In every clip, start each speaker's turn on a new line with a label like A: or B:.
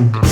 A: Mm-hmm.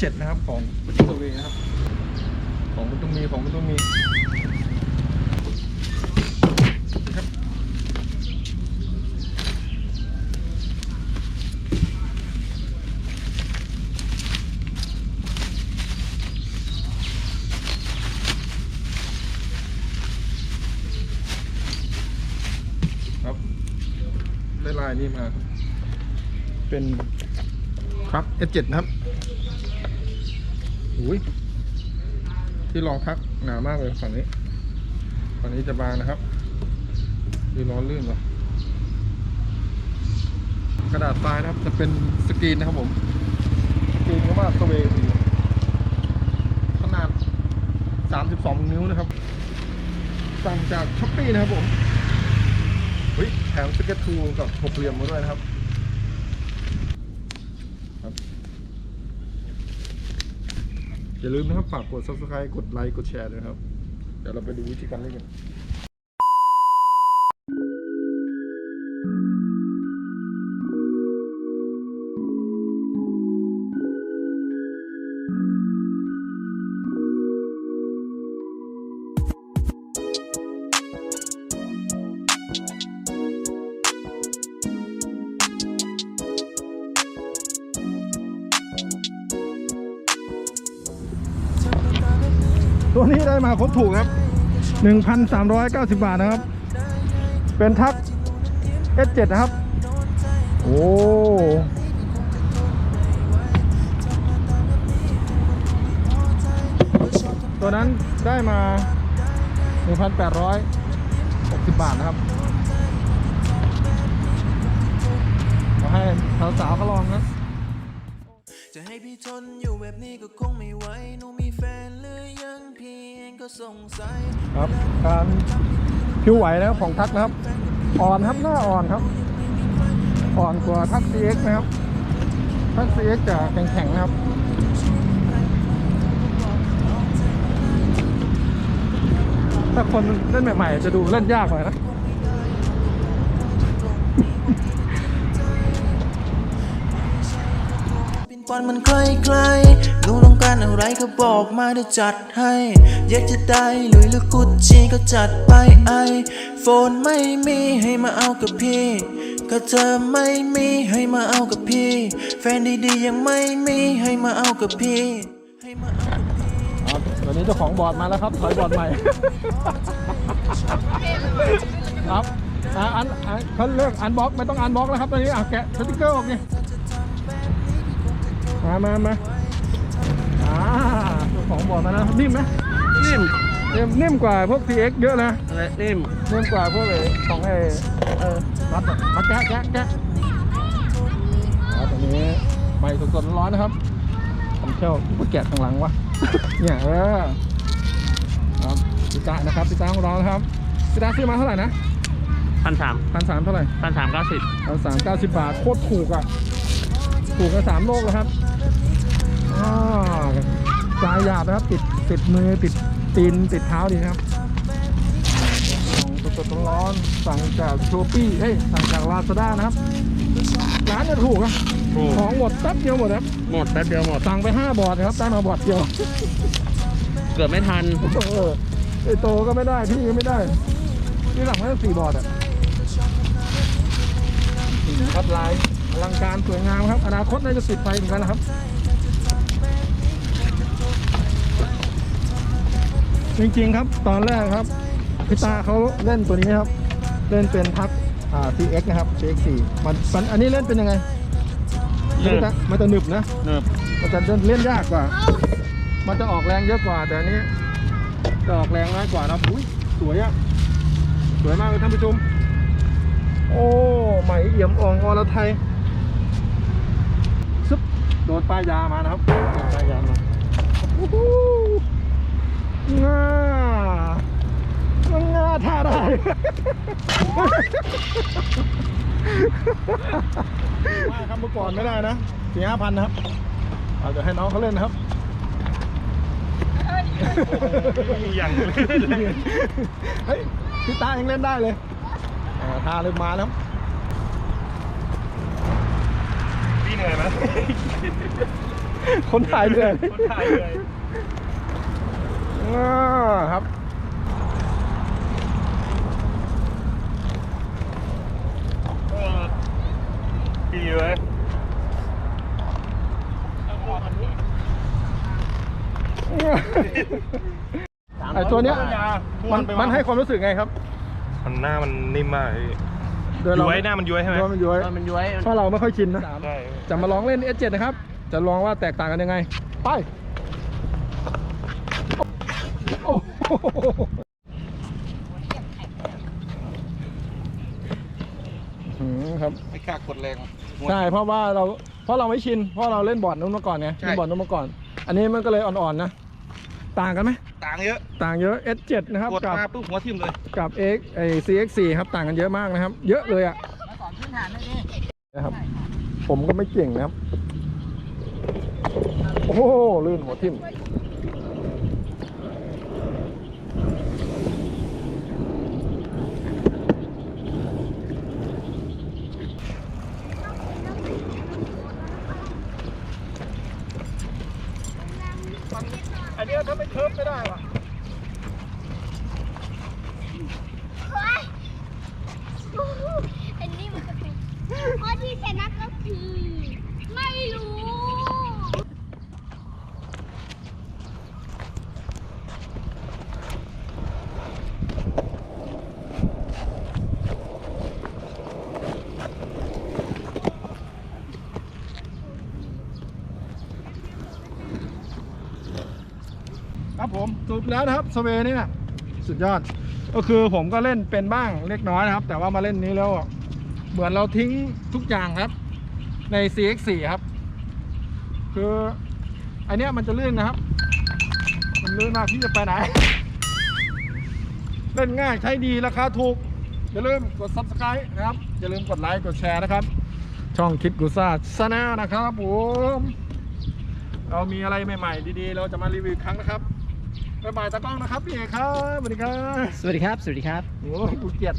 A: เป็น S7 นะครับของตัวเวนะครับ ของมันต้องมีของมันต้องมีครับครับได้ลายนี้มาครับ เป็นครับ S7 นะครับ อุ้ยที่รองพักหนามากเลยฝั่งนี้ฝั่งนี้จะบางนะครับดูร้อนลื่นเหรอกระดาษทรายนะครับ จะเป็นสกรีนนะครับผม สกรีนก็ว่าสเวย์ขนาด 32 นิ้วนะครับ สั่งจากช้อปปี้นะครับผมเฮ้ยแถมสเก็ตทูกับหกเหลี่ยมมาด้วยนะครับ อย่าลืมนะครับฝากกด subscribe กดไลค์กดแชร์ด้วยนะครับ เดี๋ยวเราไปดูวิธีการเล่นกัน ตัวนี้ได้มาครบถูกครับ 1,390 บาทนะครับ เป็นทัก S7 นะครับ โอ้ตัวนั้นได้มา 1,860 บาทนะครับมาให้สาวๆเขาลองนะ
B: จะให้พี่ทนอยู่แบบนี้ก็คงไม่ไหวหนูมี
A: ครับการผิวไหวนะครับของทักนะครับ อ่อนครับหน้าอ่อนครับ อ่อนกว่าทัก CX นะครับ ทัก CX จะแข็งๆนะครับถ้าคนเล่นใหม่ๆจะดูเล่นยากหน่อยนะ
B: ปินปอนมันใกล้ๆหนูต้องการอะไรก็บอกมาเดี๋ยวจัดให้ อยากจะได้หลุยหรือกุชชี่ก็จัดไปไอโฟนไม่มีให้มาเอากับพี่ ก็เธอไม่มีให้มาเอากับพี่ แฟนดีๆยังไม่มีให้มาเอากับพี่ ให้มาเอากับพี่
A: ครับตอนนี้เจ้าของบอร์ดมาแล้วครับถอยบอร์ดใหม่ ครับอะอันอันเขาเลิกอันบล็อกไม่ต้องอันบล็อกแล้วครับตอนนี้อะแกะสติ๊กเกอร์ออกนี่ มามามาอ่าเจ้าของบอร์ดมาแล้วนิ่มไหม
C: นิ่ม
A: นิ่มนิ่มกว่าพวก CX เยอะนะ
C: อะไรนิ่ม
A: นิ่มกว่าพวกไอ้ของไอ้เออรัดอะมาแกะแกะแกะครับตอนนี้ใหม่สดๆร้อนๆนะครับผมเชี่ยวผู้แกะข้างหลังวะเนี่ยเออครับพิตานะครับพิตาของเรานะครับพิตาซื้อมาเท่าไหร่นะ
C: พันสาม
A: พันสามเท่าไหร่
C: พันสามเก้าสิบ
A: พันสามเก้าสิบบาทโคตรถูกอะ ถูกกันสามโลกเลยครับอ่าสายหยาบนะครับ ติดติดมือติดตีนติดเท้าดีนะครับของสดๆร้อนๆสั่งจากโชปี้เอ้ยสั่งจากลาซาด้านะครับ ร้านเนี่ยถูกอะ
C: ถูก
A: ของหมดแป๊บเดียวหมดครับ
C: หมดแป๊บเดียวหมด
A: สั่งไปห้าบอร์ดนะครับได้มาบอร์ดเดียว
C: เกือบไม่ทัน
A: เออไอโตก็ไม่ได้พี่ก็ไม่ได้นี่สั่งมาตั้งสี่บอร์ดอะสี่ครับลาย อลังการสวยงามครับ อนาคตน่าจะติดไฟเหมือนกันนะครับ จริงๆครับตอนแรกครับพิตาเขาเล่นตัวนี้ครับ เล่นเป็นทักอ่า CX นะครับ CX 4 มันมันอันนี้เล่นเป็นยังไง
C: หนึบ
A: มันจะมันจะหนึบนะ
C: เนิบ
A: มันจะเล่นยากกว่า มันจะออกแรงเยอะกว่า แต่อันนี้จะออกแรงน้อยกว่านะอุ้ยสวยอะสวยมากเลยท่านผู้ชม โอ้ใหม่เอี่ยมอ่องอรไทยซึบโดนป้ายยามานะครับโดนป้ายยามาโอ้โหง่าง่าท่าได้มากครับเมื่อก่อนไม่ได้นะสี่ห้าพันนะครับเอาจะให้น้องเขาเล่นนะครับ
C: อย่าง
A: เฮ้ยพี่ตายังเล่นได้เลยอ่าทาเริ่มมาแล้วครับ
C: พี่ เหนื่อยไหม
A: คนถ่ายเลย
C: คนถ่ายเหนื่อย
A: อ่าครับ
C: เออดีเว้ย
A: ไอตัวเนี้ยมันมันให้ความรู้สึกไงครับ
D: มันหน้ามันนิ่มมากพี่
A: โดยเรา
D: ย้วยหน้ามันย้วยใช่ไหม
A: โดยมันย้วย
C: มันย้วย
A: เพราะเราไม่ค่อยชินนะ
D: ใช่
A: จะมาลองเล่น S7 นะครับ จะลองว่าแตกต่างกันยังไง ไปโอ้โหอืมครับ
D: ไม่กล้ากดแรง
A: ใช่เพราะว่าเราเพราะเราไม่ชินเพราะเราเล่นบอร์ดนู้นมาก่อนไง
D: ใช่
A: เล่นบอร์ดนู้นมาก่อน อันนี้มันก็เลยอ่อนๆนะ ต่างกันไหม
D: ต่างเยอะ
A: ต่างเยอะ S7 นะครับ
D: กด
A: กับ
D: มาปุ๊บหัวทิ่มเลย
A: กับ X ไอ CX4 ครับต่างกันเยอะมากนะครับ เยอะเลยอะนะครับ ผมก็ไม่เก่งนะครับ โอ้โหลื่นหัวทิ่ม อันนี้ ถ้าไม่เคิร์ฟไม่ได้ว่ะ
E: อันนี้มันจะเป็นข้อที่ชนะก็คือ ไม่รู้
A: ครับ ผมสรุปแล้วนะครับสเวนี่เนี่ยสุดยอด ก็คือผมก็เล่นเป็นบ้างเล็กน้อยนะครับ แต่ว่ามาเล่นนี้แล้วเหมือนเราทิ้งทุกอย่างครับ ใน CX4 ครับ คืออันเนี้ยมันจะลื่นนะครับ มันลื่นมากที่จะไปไหน เล่นง่ายใช้ดีราคาถูก อย่าลืมกด subscribe นะครับ อย่าลืมกดไลค์กดแชร์นะครับ ช่องคิดกูซ่าชาแนลนะครับผมเรามีอะไรใหม่ ๆ ดีๆ เราจะมารีวิวครั้งนะครับ บ๊ายบายตากล้องนะครับพี่เอกครับสวัสดีครับ
F: สวัสดีครับ สวัสดีครับ
A: โอ้ยกูเกลียด